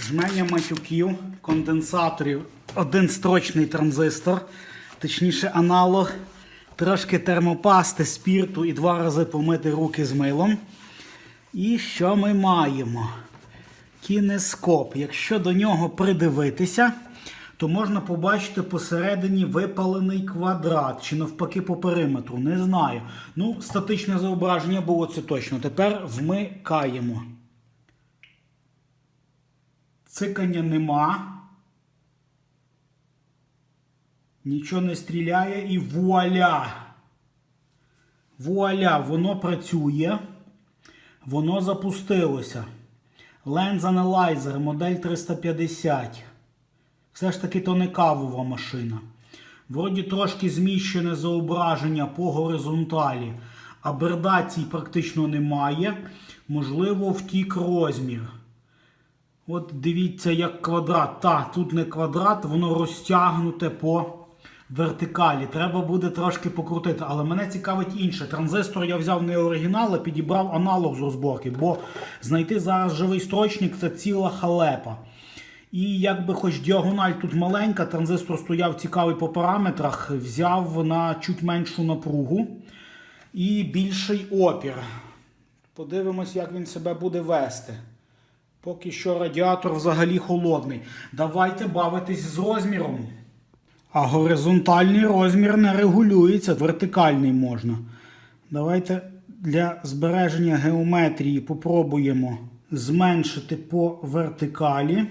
Жменя матюків, конденсаторів, один строчний транзистор, точніше аналог, трошки термопасти, спірту і два рази помити руки з милом. І що ми маємо? Кінескоп. Якщо до нього придивитися, то можна побачити посередині випалений квадрат, чи навпаки по периметру. Не знаю. Ну, статичне зображення було це точно. Тепер вмикаємо. Цикання нема. Нічого не стріляє і вуаля. Вуаля, воно працює. Воно запустилося. Lens Analyzer, модель 350. Все ж таки то не кавова машина. Вроді трошки зміщене зображення по горизонталі. Абердацій практично немає. Можливо, втік розмір. От дивіться, як квадрат. Та, тут не квадрат, воно розтягнуте по вертикалі. Треба буде трошки покрутити. Але мене цікавить інше. Транзистор я взяв не оригінал, а підібрав аналог з розборки, бо знайти зараз живий строчник це ціла халепа. І якби хоч діагональ тут маленька, транзистор стояв цікавий по параметрах, взяв на чуть меншу напругу і більший опір. Подивимось, як він себе буде вести. Поки що радіатор взагалі холодний. Давайте бавитись з розміром. А горизонтальний розмір не регулюється, вертикальний можна. Давайте для збереження геометрії попробуємо зменшити по вертикалі.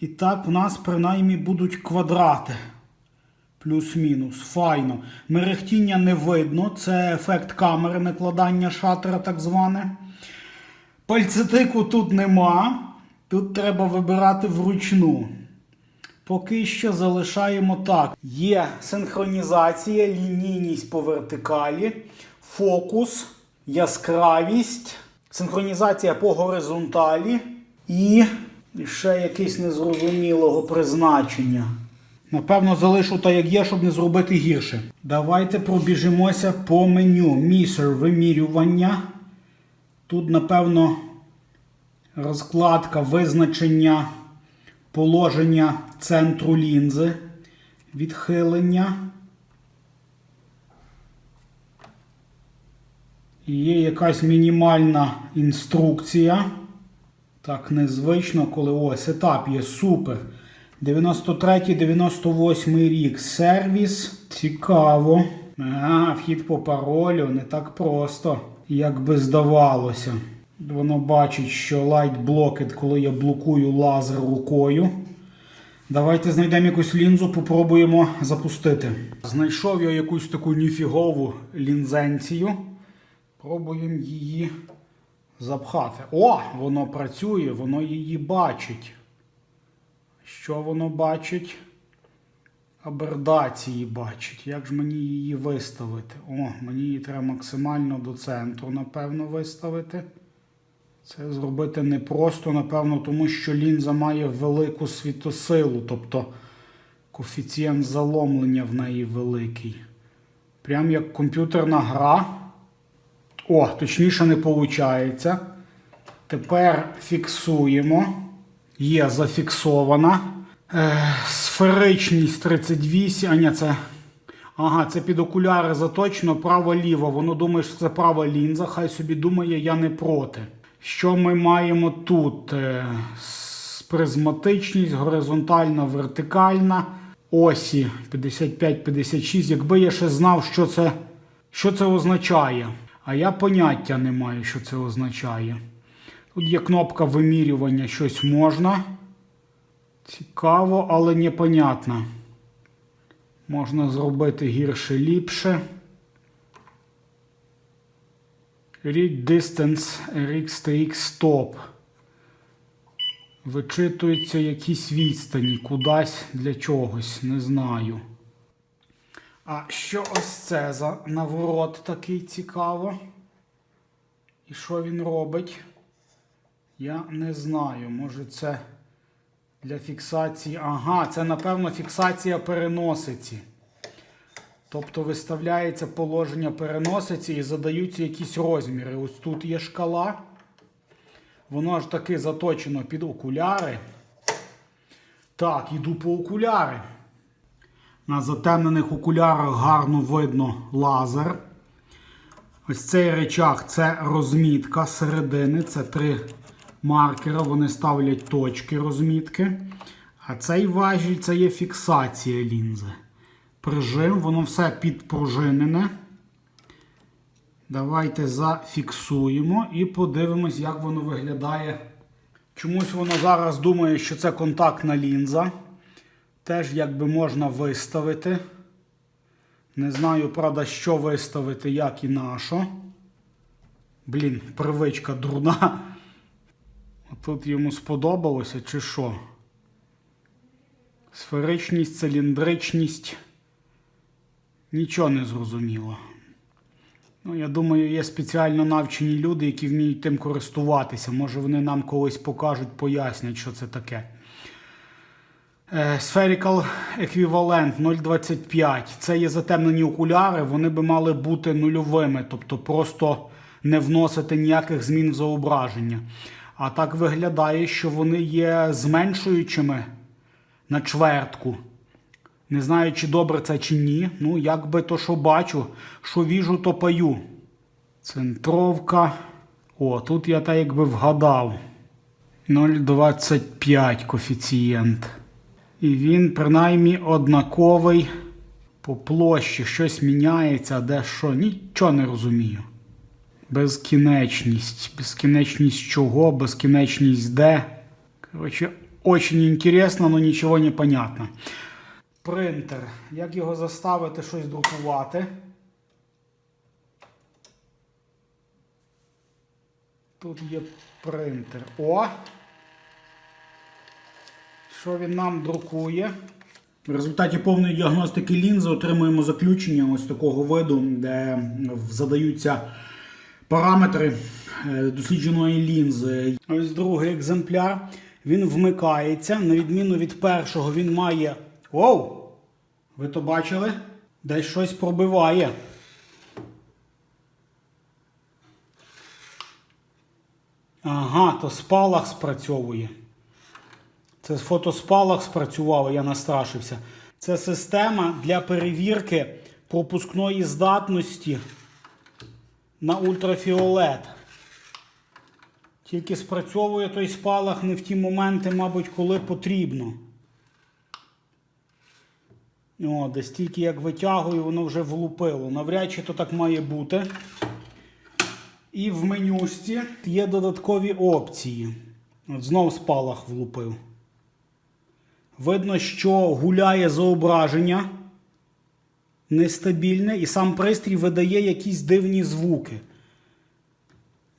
І так в нас принаймні будуть квадрати. Плюс-мінус. Файно. Мерехтіння не видно. Це ефект камери накладання шатера, так зване. Пальцетику тут нема. Тут треба вибирати вручну. Поки що залишаємо так. Є синхронізація, лінійність по вертикалі, фокус, яскравість, синхронізація по горизонталі і ще якесь незрозумілого призначення. Напевно, залишу так, як є, щоб не зробити гірше. Давайте пробіжимося по меню. Місер вимірювання. Тут, напевно, розкладка визначення положення центру лінзи, відхилення. І Є якась мінімальна інструкція. Так, незвично, коли ось етап є супер. 93-98 рік. Сервіс. Цікаво. А, вхід по паролю не так просто, як би здавалося. Воно бачить, що Light Blocked, коли я блокую лазер рукою. Давайте знайдемо якусь лінзу, попробуємо запустити. Знайшов я якусь таку ніфігову лінзенцію. Пробуємо її запхати. О, воно працює, воно її бачить. Що воно бачить? Абердації бачить. Як ж мені її виставити? О, мені її треба максимально до центру, напевно, виставити. Це зробити непросто, напевно, тому що лінза має велику світосилу, тобто коефіцієнт заломлення в неї великий. Прям як комп'ютерна гра. О, точніше не виходить. Тепер фіксуємо. Є зафіксована. Е, сферичність 38. А ні, це. Ага, це під окуляри заточено, право-ліво. Воно думає, що це права лінза. Хай собі думає, я не проти. Що ми маємо тут? Е, Призматичність, горизонтальна, вертикальна. Осі 55-56. Якби я ще знав, що це, що це означає. А я поняття не маю, що це означає. Тут є кнопка вимірювання, щось можна. Цікаво, але непонятно. Можна зробити гірше ліпше. Read distance RxTX stop. Вичитуються якісь відстані кудись для чогось, не знаю. А що ось це за наворот такий цікаво? І що він робить? Я не знаю. Може це для фіксації. Ага, це напевно фіксація переносиці. Тобто виставляється положення переносиці і задаються якісь розміри. Ось тут є шкала. Воно ж таки заточено під окуляри. Так, іду по окуляри. На затемнених окулярах гарно видно лазер. Ось цей речах це розмітка середини. Це три маркера. Вони ставлять точки розмітки. А цей важіль це є фіксація лінзи. Прижим, воно все підпружинене. Давайте зафіксуємо і подивимось, як воно виглядає. Чомусь воно зараз думає, що це контактна лінза. Теж якби можна виставити. Не знаю, правда, що виставити, як і на що. Блін, привичка дурна. Тут йому сподобалося чи що? Сферичність, циліндричність. Нічого не зрозуміло. Ну, я думаю, є спеціально навчені люди, які вміють тим користуватися. Може, вони нам колись покажуть, пояснять, що це таке. Е, Spherical Equivalent 0,25. Це є затемнені окуляри, вони би мали бути нульовими, тобто просто не вносити ніяких змін в зображення. А так виглядає, що вони є зменшуючими на чвертку. Не знаю, чи добре це чи ні. Ну, як би то, що бачу, що віжу, то паю. Центровка. О, тут я так якби вгадав. 0,25 коефіцієнт. І він принаймні однаковий по площі. Щось міняється, де що. Нічого не розумію. Безкінечність. Безкінечність чого? Безкінечність де? Короче, очень интересно, но нічого не понятно. Принтер. Як його заставити щось друкувати? Тут є принтер. О! Що він нам друкує? В результаті повної діагностики лінзи отримуємо заключення ось такого виду, де задаються параметри е, дослідженої лінзи. Ось другий екземпляр. Він вмикається. На відміну від першого, він має. Оу! Ви то бачили? Десь щось пробиває. Ага, то спалах спрацьовує. Це фотоспалах спрацювало, я настрашився. Це система для перевірки пропускної здатності на ультрафіолет. Тільки спрацьовує той спалах не в ті моменти, мабуть, коли потрібно. О, десь тільки як витягую, воно вже влупило. Навряд чи то так має бути. І в менюшці є додаткові опції. От знов спалах влупив. Видно, що гуляє зображення нестабільне, і сам пристрій видає якісь дивні звуки.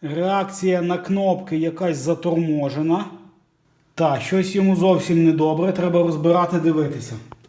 Реакція на кнопки якась заторможена. Та, щось йому зовсім недобре, треба розбирати, дивитися.